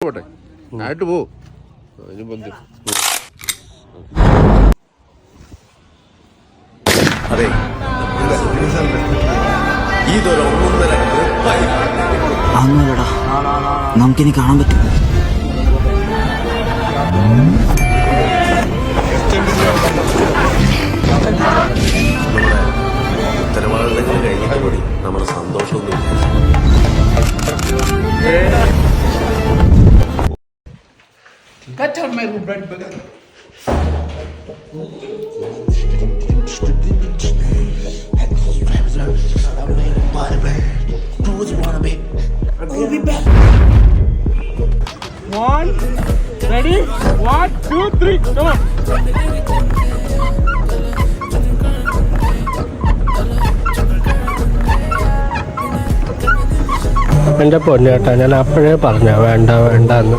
പോട്ടെ. ആയിട്ട് പോ. അതിന് ബന്ധം അതെ. നമുക്കിനി കാണാൻ പറ്റും. ഉത്തരവാദിത്തങ്ങൾ കഴിഞ്ഞിട്ട് കൂടി നമ്മുടെ സന്തോഷമൊന്നും Cut out my bread burger. One, ready? One, two, three, come on. എന്റെ പൊന്നേട്ടാ ഞാൻ അപ്പോഴേ പറഞ്ഞ വേണ്ട വേണ്ട എന്ന്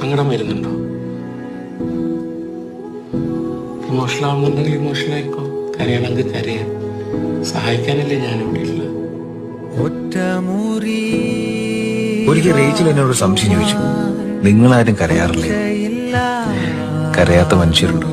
സങ്കടം വരുന്നുണ്ടോ? ഇമോഷണൽ ആവുന്നുണ്ടെങ്കിൽ ഇമോഷണൽ ആയിക്കോ. കരയണമെങ്കിൽ കരയാം. സഹായിക്കാനല്ലേ ഞാനിവിടെ ഉള്ളത്. ഒരിക്കൽ റേച്ചിൽ എന്നോട് സംശയം ചോദിച്ചു. നിങ്ങളാരും കരയാറില്ലേ? കരയാത്ത മനുഷ്യരുണ്ടോ?